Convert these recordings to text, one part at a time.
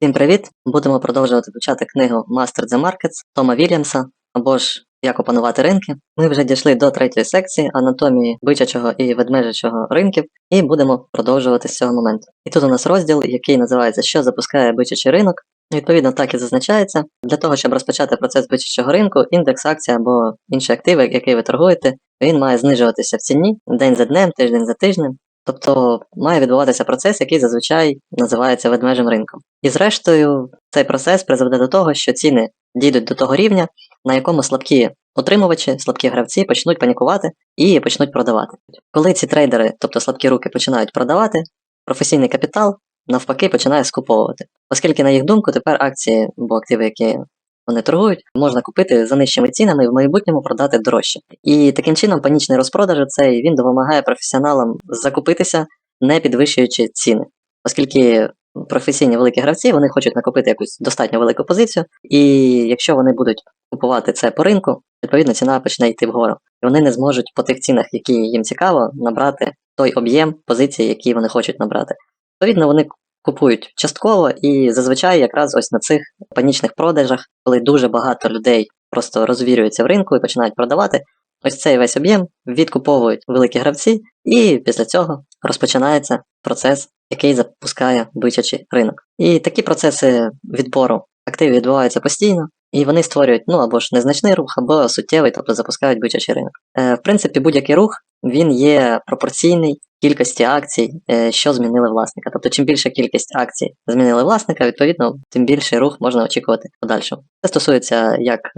Всім привіт! Будемо продовжувати вивчати книгу Master the Markets Тома Вільямса або ж Як опанувати ринки. Ми вже дійшли до третьої секції анатомії бичачого і ведмежачого ринків, і будемо продовжувати з цього моменту. І тут у нас розділ, який називається Що запускає бичачий ринок. Відповідно, так і зазначається. Для того, щоб розпочати процес бичачого ринку, індекс акцій або інші активи, який ви торгуєте, він має знижуватися в ціні день за днем, тиждень за тижнем. Тобто має відбуватися процес, який зазвичай називається ведмежим ринком. І зрештою, цей процес призведе до того, що ціни дійдуть до того рівня, на якому слабкі отримувачі, слабкі гравці почнуть панікувати і почнуть продавати. Коли ці трейдери, тобто слабкі руки, починають продавати, професійний капітал навпаки починає скуповувати, оскільки, на їх думку, тепер акції або активи, які вони торгують, можна купити за нижчими цінами і в майбутньому продати дорожче. І таким чином панічний розпродаж цей він допомагає професіоналам закупитися, не підвищуючи ціни, оскільки професійні великі гравці вони хочуть накопити якусь достатньо велику позицію, і якщо вони будуть купувати це по ринку, відповідно ціна почне йти вгору. І вони не зможуть по тих цінах, які їм цікаво, набрати той об'єм позицій, які вони хочуть набрати. Відповідно, вони купують частково і зазвичай якраз ось на цих панічних продажах, коли дуже багато людей просто розвірюються в ринку і починають продавати. Ось цей весь об'єм відкуповують великі гравці, і після цього розпочинається процес, який запускає бичачий ринок. І такі процеси відбору активів відбуваються постійно, і вони створюють ну або ж незначний рух, або суттєвий, тобто запускають бичачий ринок. Е, В принципі, будь-який рух він є пропорційний кількості акцій, е, що змінили власника. Тобто, чим більша кількість акцій змінили власника, відповідно, тим більший рух можна очікувати подальшому. Це стосується як е,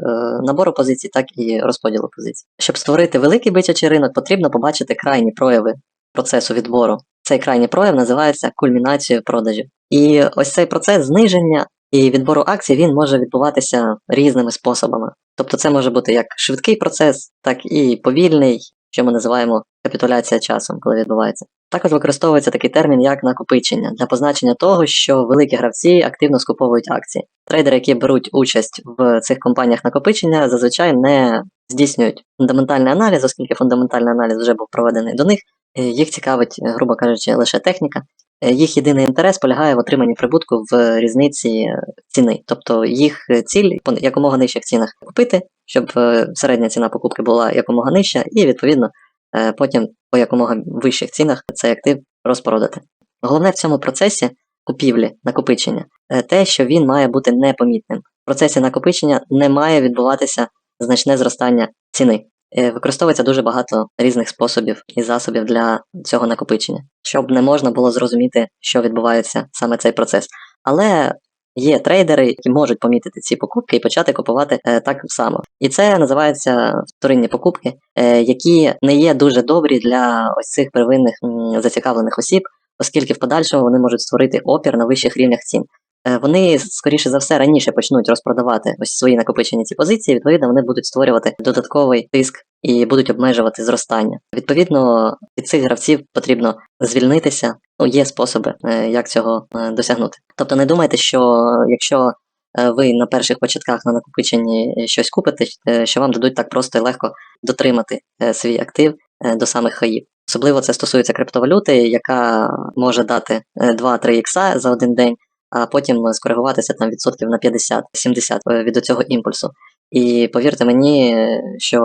набору позицій, так і розподілу позицій. Щоб створити великий бичачий ринок, потрібно побачити крайні прояви процесу відбору. Цей крайній прояв називається кульмінацією продажів. І ось цей процес зниження і відбору акцій він може відбуватися різними способами. Тобто, це може бути як швидкий процес, так і повільний, що ми називаємо капітуляція часом, коли відбувається. Також використовується такий термін як накопичення для позначення того, що великі гравці активно скуповують акції. Трейдери, які беруть участь в цих компаніях накопичення, зазвичай не здійснюють фундаментальний аналіз, оскільки фундаментальний аналіз вже був проведений до них. Е, Їх цікавить, е, грубо кажучи, лише техніка. Е, Їх єдиний інтерес полягає в отриманні прибутку в різниці ціни. Тобто їх ціль по якомога нижчих цінах купити, щоб середня ціна покупки була якомога нижча, і відповідно потім по якомога вищих цінах цей актив розпродати. Головне в цьому процесі купівлі, накопичення, те, що він має бути непомітним. В процесі накопичення не має відбуватися значне зростання ціни. Е, Використовується дуже багато різних способів і засобів для цього накопичення, щоб не можна було зрозуміти, що відбувається саме цей процес. Але є трейдери, які можуть помітити ці покупки і почати купувати е, так само. І це називається вторинні покупки, е, які не є дуже добрі для ось цих первинних зацікавлених осіб, оскільки в подальшому вони можуть створити опір на вищих рівнях цін. Е, Вони, скоріше за все, раніше почнуть розпродавати ось свої накопичені ці позиції, відповідно, вони будуть створювати додатковий тиск і будуть обмежувати зростання. Відповідно, від цих гравців потрібно звільнитися. Ну, є способи, е, як цього е, досягнути. Тобто не думайте, що якщо ви на перших початках на накопиченні щось купите, що вам дадуть так просто і легко дотримати свій актив до самих хаїв. Особливо це стосується криптовалюти, яка може дати е, 2-3 ікса за один день, а потім скоригуватися там відсотків на 50-70 е, від цього імпульсу. І повірте мені, що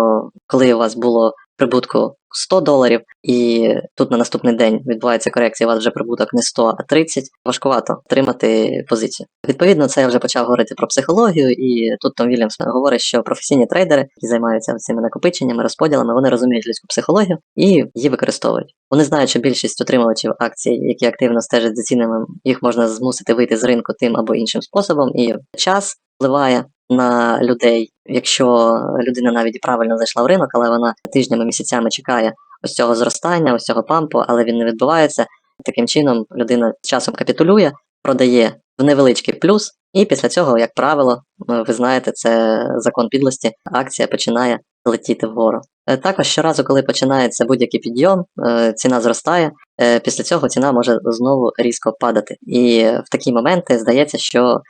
коли у вас було прибутку 100 доларів, і тут на наступний день відбувається корекція, у вас вже прибуток не 100, а 30, важкувато тримати позицію. Відповідно, це я вже почав говорити про психологію, і тут Том Вільямс говорить, що професійні трейдери, які займаються цими накопиченнями, розподілами, вони розуміють людську психологію і її використовують. Вони знають, що більшість отримувачів акцій, які активно стежать за цінами, їх можна змусити вийти з ринку тим або іншим способом, і час впливає на людей. Якщо людина навіть правильно зайшла в ринок, але вона тижнями, місяцями чекає ось цього зростання, ось цього пампу, але він не відбувається. Таким чином людина часом капітулює, продає в невеличкий плюс, і після цього, як правило, е, ви знаєте, це закон підлості, акція починає летіти вгору. Е, Також щоразу, коли починається будь-який підйом, е, ціна зростає. Після цього ціна може знову різко падати. І в такі моменти здається, що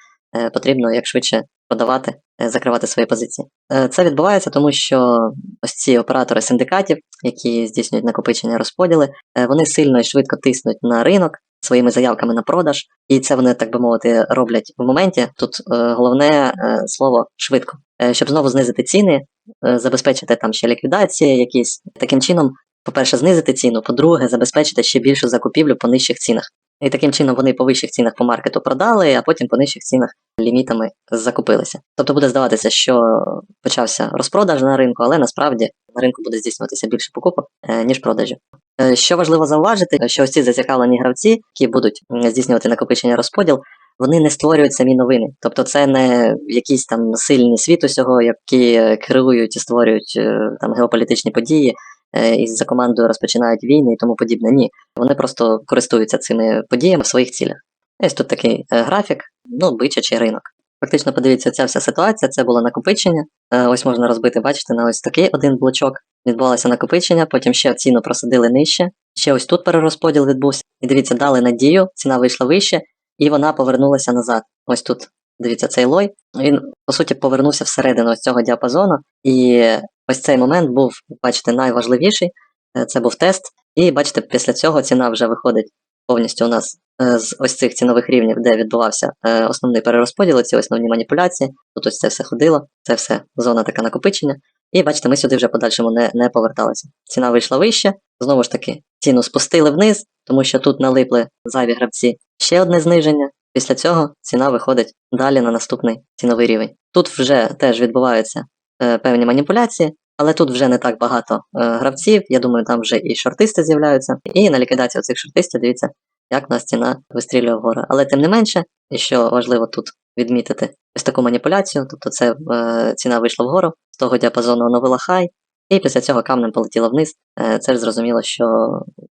потрібно як швидше продавати, е, закривати свої позиції. Е, Це відбувається, тому що ось ці оператори синдикатів, які здійснюють накопичення розподіли, е, вони сильно і швидко тиснуть на ринок. своїми заявками на продаж, і це вони, так би мовити, роблять в моменті. Тут головне слово швидко, щоб знову знизити ціни, забезпечити там ще ліквідації, якісь таким чином, по-перше, знизити ціну, по-друге, забезпечити ще більшу закупівлю по нижчих цінах. І таким чином вони по вищих цінах по маркету продали, а потім по нижчих цінах лімітами закупилися. Тобто буде здаватися, що почався розпродаж на ринку, але насправді на ринку буде здійснюватися більше покупок, е, ніж продажів. Е, Що важливо зауважити, що ось ці зацікавлені гравці, які будуть здійснювати накопичення розподіл, вони не створюють самі новини. Тобто це не якісь там сильні світ усього, які е, керують і створюють там геополітичні події, і за командою розпочинають війни і тому подібне. Ні, вони просто користуються цими подіями в своїх цілях. Ось тут такий е, графік, ну, бичачий ринок. Фактично, подивіться, ця вся ситуація, це було накопичення. Е, ось можна розбити, бачите, на ось такий один блочок. Відбувалося накопичення, потім ще ціну просадили нижче. Ще ось тут перерозподіл відбувся. І дивіться, дали надію, ціна вийшла вище, і вона повернулася назад. Ось тут. Дивіться, цей лой. Він, по суті, повернувся всередину ось цього діапазону. І ось цей момент був, бачите, найважливіший. Е, Це був тест. І бачите, після цього ціна вже виходить повністю у нас е, з ось цих цінових рівнів, де відбувався е, основний перерозподіл, ці основні маніпуляції. Тут ось це все ходило, це все зона така накопичення. І бачите, ми сюди вже подальшому не, не поверталися. Ціна вийшла вище, знову ж таки, ціну спустили вниз, тому що тут налипли зайві гравці. Ще одне зниження. Після цього ціна виходить далі на наступний ціновий рівень. Тут вже теж відбуваються е, певні маніпуляції, але тут вже не так багато е, гравців. Я думаю, там вже і шортисти з'являються. І на ліквідацію цих шортистів дивіться, як у нас ціна вистрілює вгору. Але тим не менше, і що важливо тут відмітити ось таку маніпуляцію, тобто це е, ціна вийшла вгору, з того діапазону оновила хай, і після цього камнем полетіла вниз. Е, це ж зрозуміло, що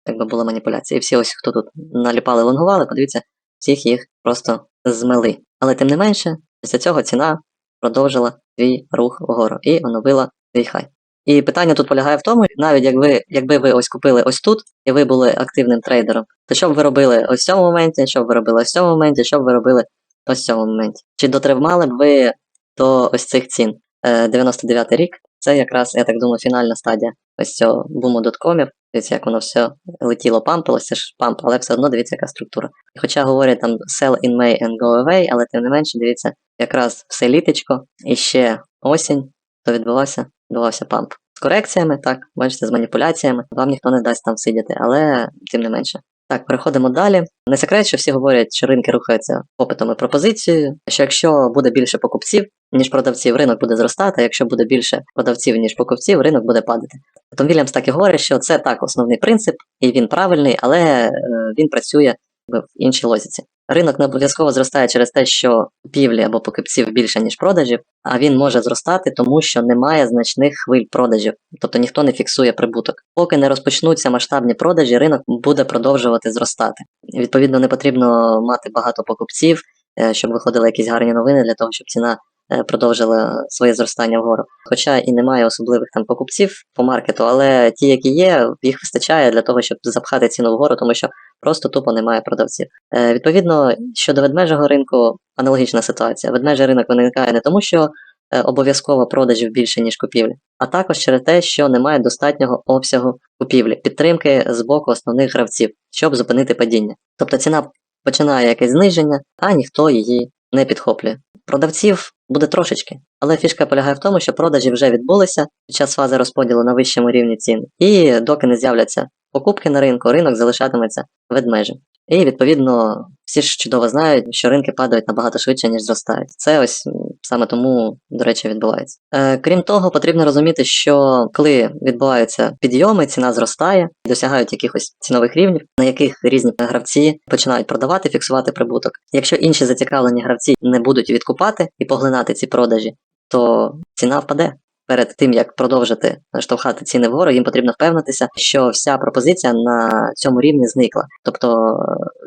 якби була маніпуляція. І всі ось, хто тут наліпали, лонгували, подивіться, всіх їх просто змели. Але тим не менше, після цього ціна продовжила свій рух вгору і оновила свій хай. І питання тут полягає в тому, навіть якби, якби ви ось купили ось тут, і ви були активним трейдером, то що б ви робили ось в цьому моменті, що б ви робили ось в цьому моменті, що б ви робили ось в цьому моменті? Чи дотримали б ви до ось цих цін? Е, 99 рік, це якраз, я так думаю, фінальна стадія ось цього буму доткомів. Дивіться, як воно все летіло, пампилося, ж памп, але все одно дивіться, яка структура. І хоча говорять там sell in May and go away, але тим не менше, дивіться, якраз все літочко і ще осінь, то відбувався, відбувався памп. З корекціями, так, бачите, з маніпуляціями. Вам ніхто не дасть там сидіти, але тим не менше. Так, переходимо далі. Не секрет, що всі говорять, що ринки рухаються попитом і пропозицією. Що якщо буде більше покупців, ніж продавців, ринок буде зростати, а якщо буде більше продавців, ніж покупців, ринок буде падати. Том Вільямс так і говорить, що це так основний принцип, і він правильний, але е, він працює в іншій логіці. Ринок не обов'язково зростає через те, що купівлі або покупців більше, ніж продажів, а він може зростати, тому що немає значних хвиль продажів, тобто ніхто не фіксує прибуток. Поки не розпочнуться масштабні продажі, ринок буде продовжувати зростати. Відповідно, не потрібно мати багато покупців, е, щоб виходили якісь гарні новини для того, щоб ціна е, продовжила своє зростання вгору. Хоча і немає особливих там покупців по маркету, але ті, які є, їх вистачає для того, щоб запхати ціну вгору, тому що просто тупо немає продавців. Е, відповідно, щодо ведмежого ринку, аналогічна ситуація. Ведмежий ринок виникає не тому, що е, обов'язково продажів більше, ніж купівлі, а також через те, що немає достатнього обсягу купівлі, підтримки з боку основних гравців, щоб зупинити падіння. Тобто ціна починає якесь зниження, а ніхто її не підхоплює. Продавців буде трошечки, але фішка полягає в тому, що продажі вже відбулися під час фази розподілу на вищому рівні цін, і доки не з'являться покупки на ринку, ринок залишатиметься ведмежим. І відповідно всі ж чудово знають, що ринки падають набагато швидше, ніж зростають. Це ось саме тому, до речі, відбувається. Е, крім того, потрібно розуміти, що коли відбуваються підйоми, ціна зростає, досягають якихось цінових рівнів, на яких різні гравці починають продавати, фіксувати прибуток. Якщо інші зацікавлені гравці не будуть відкупати і поглинати ці продажі, то ціна впаде. Перед тим як продовжити штовхати ціни вгору, їм потрібно впевнитися, що вся пропозиція на цьому рівні зникла. Тобто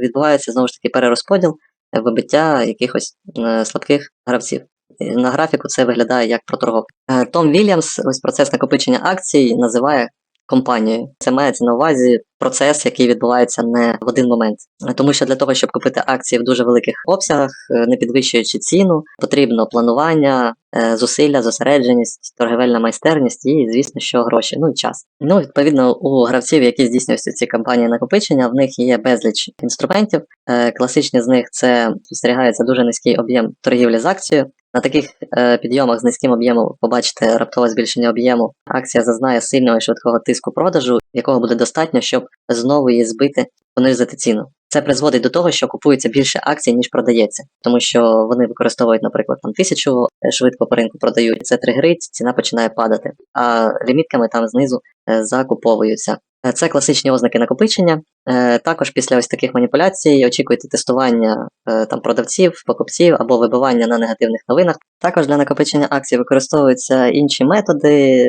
е, відбувається знову ж таки перерозподіл, е, вибиття якихось е, слабких гравців. На графіку це виглядає як проторговка. Том Вільямс, ось процес накопичення акцій називає компанією. Це мається на увазі процес, який відбувається не в один момент. Тому що для того, щоб купити акції в дуже великих обсягах, е, не підвищуючи ціну, потрібно планування, е, зусилля, зосередженість, торгівельна майстерність і, звісно, що гроші, ну і час. Ну, відповідно, у гравців, які здійснюють ці кампанії накопичення, в них є безліч інструментів. Е, Класичні з них це спостерігається дуже низький об'єм торгівлі з акцією. На таких е, підйомах з низьким об'ємом побачите раптове збільшення об'єму. Акція зазнає сильного і швидкого тиску продажу, якого буде достатньо, щоб знову її збити, понизити ціну. Це призводить до того, що купується більше акцій, ніж продається, тому що вони використовують, наприклад, там тисячу е, швидко по ринку продають. Це тригерить, ціна починає падати, а лімітками там знизу е, закуповуються. Е, Це класичні ознаки накопичення. Е, Також після ось таких маніпуляцій очікуйте тестування е, там продавців, покупців або вибивання на негативних новинах. Також для накопичення акцій використовуються інші методи,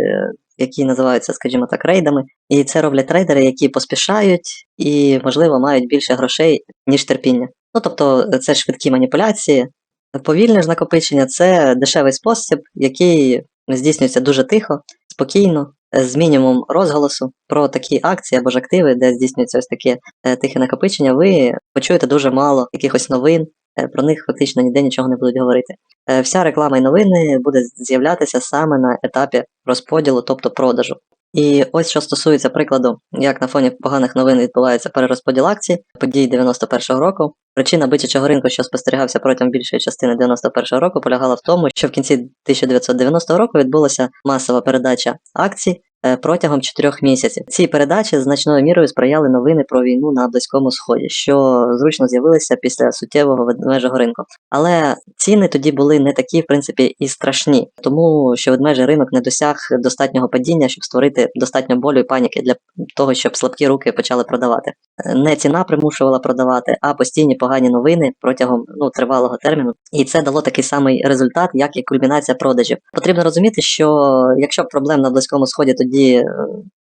які називаються, скажімо так, рейдами. І це роблять трейдери, які поспішають і, можливо, мають більше грошей, ніж терпіння. Ну тобто, це швидкі маніпуляції. Повільне ж накопичення це дешевий спосіб, який здійснюється дуже тихо, спокійно, з мінімум розголосу про такі акції або ж активи, де здійснюється ось таке е, тихе накопичення, ви почуєте дуже мало якихось новин, е, про них фактично ніде нічого не будуть говорити. Е, Вся реклама і новини буде з'являтися саме на етапі розподілу, тобто продажу. І ось що стосується прикладу, як на фоні поганих новин відбувається перерозподіл акцій подій 91-го року. Причина бичачого ринку, що спостерігався протягом більшої частини 91-го року, полягала в тому, що в кінці 1990 року відбулася масова передача акцій протягом чотирьох місяців. Ці передачі значною мірою сприяли новини про війну на Близькому Сході, що зручно з'явилися після суттєвого ведмежого ринку. Але ціни тоді були не такі, в принципі, і страшні, тому що ведмежий ринок не досяг достатнього падіння, щоб створити достатньо болю і паніки для того, щоб слабкі руки почали продавати. Е, Не ціна примушувала продавати, а постійні погані новини протягом ну, тривалого терміну. І це дало такий самий результат, як і кульмінація продажів. Потрібно розуміти, що якщо проблем на Близькому Сході тоді е,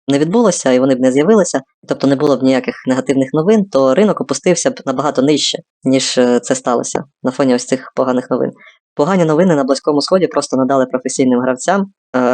не відбулося і вони б не з'явилися, тобто не було б ніяких негативних новин, то ринок опустився б набагато нижче, ніж е, це сталося на фоні ось цих поганих новин. Погані новини на Близькому Сході просто надали професійним гравцям е,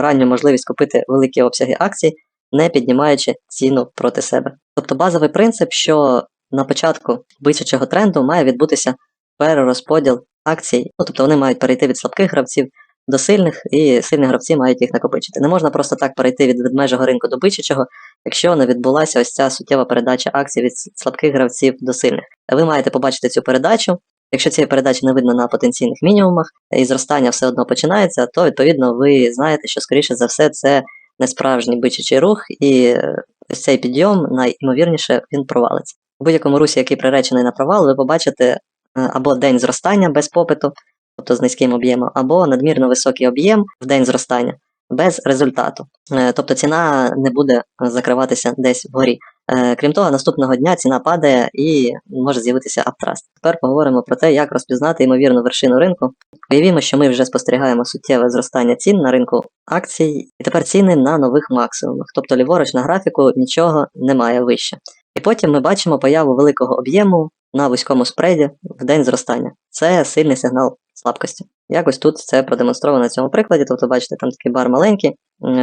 ранню можливість купити великі обсяги акцій, не піднімаючи ціну проти себе. Тобто базовий принцип, що на початку бичачого тренду має відбутися перерозподіл акцій, ну тобто вони мають перейти від слабких гравців до сильних, і сильні гравці мають їх накопичити. Не можна просто так перейти від ведмежого ринку до бичачого, якщо не відбулася ось ця суттєва передача акцій від слабких гравців до сильних. Ви маєте побачити цю передачу. Якщо цієї передачі не видно на потенційних мінімумах і зростання все одно починається, то відповідно ви знаєте, що скоріше за все це не справжній бичачий рух, і е, ось цей підйом найімовірніше він провалиться. У будь-якому русі, який приречений на провал, ви побачите е, або день зростання без попиту, тобто з низьким об'ємом, або надмірно високий об'єм в день зростання без результату. Е, Тобто ціна не буде закриватися десь вгорі. Е, Крім того, наступного дня ціна падає і може з'явитися аптраст. Тепер поговоримо про те, як розпізнати ймовірну вершину ринку. Уявімо, що ми вже спостерігаємо суттєве зростання цін на ринку акцій, і тепер ціни на нових максимумах. Тобто ліворуч на графіку нічого немає вище. І потім ми бачимо появу великого об'єму на вузькому спреді в день зростання. Це сильний сигнал слабкості. Якось тут це продемонстровано на цьому прикладі. Тобто, бачите, там такий бар маленький,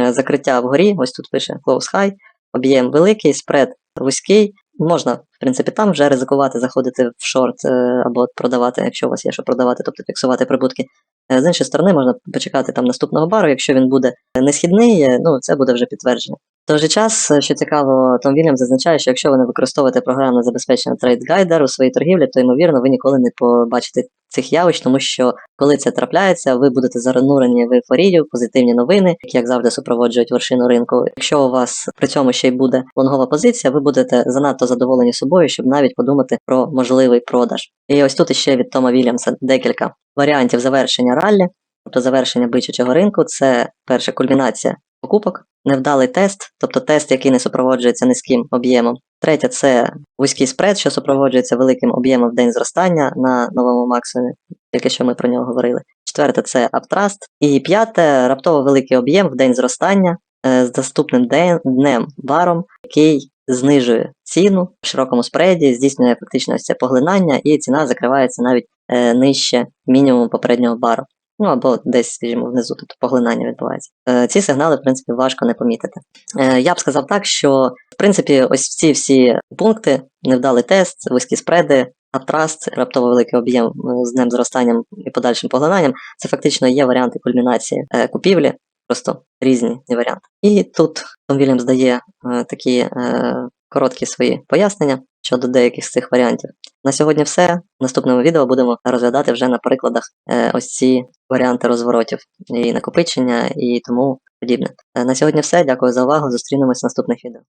закриття вгорі, ось тут пише close high, об'єм великий, спред вузький. Можна, в принципі, там вже ризикувати, заходити в шорт е, або продавати, якщо у вас є що продавати, тобто фіксувати прибутки. Е, З іншої сторони, можна почекати там наступного бару, якщо він буде несхідний, е, ну це буде вже підтвердження. В той же час, що цікаво, Том Вільям зазначає, що якщо ви не використовуєте програмне забезпечення TradeGuider у своїй торгівлі, то ймовірно ви ніколи не побачите цих явищ, тому що коли це трапляється, ви будете занурені в ейфорію, позитивні новини, які як завжди супроводжують вершину ринку. Якщо у вас при цьому ще й буде лонгова позиція, ви будете занадто задоволені собою, щоб навіть подумати про можливий продаж. І ось тут іще від Тома Вільямса декілька варіантів завершення раллі, тобто завершення бичачого ринку. Це перша кульмінація покупок, невдалий тест, тобто тест, який не супроводжується низьким об'ємом. Третє це вузький спред, що супроводжується великим об'ємом в день зростання на новому максимумі, тільки що ми про нього говорили. Четверте це аптраст. І п'яте раптово великий об'єм в день зростання е, з доступним днем баром, який знижує ціну в широкому спреді, здійснює фактично це поглинання, і ціна закривається навіть е, нижче мінімуму попереднього бару. Ну або десь, скажімо, внизу, тобто поглинання відбувається. Е, ці сигнали, в принципі, важко не помітити. Е, я б сказав так, що в принципі, ось ці всі пункти, невдалий тест, вузькі спреди, аптраст, раптово великий об'єм е, з днем зростанням і подальшим поглинанням, це фактично є варіанти кульмінації купівлі, просто різні варіанти. І тут Том Вільямс дає е, такі короткі свої пояснення щодо деяких з цих варіантів. На сьогодні все. В наступному відео будемо розглядати вже на прикладах е, ось ці варіанти розворотів і накопичення і тому подібне. Е, на сьогодні все. Дякую за увагу. Зустрінемось в наступних відео.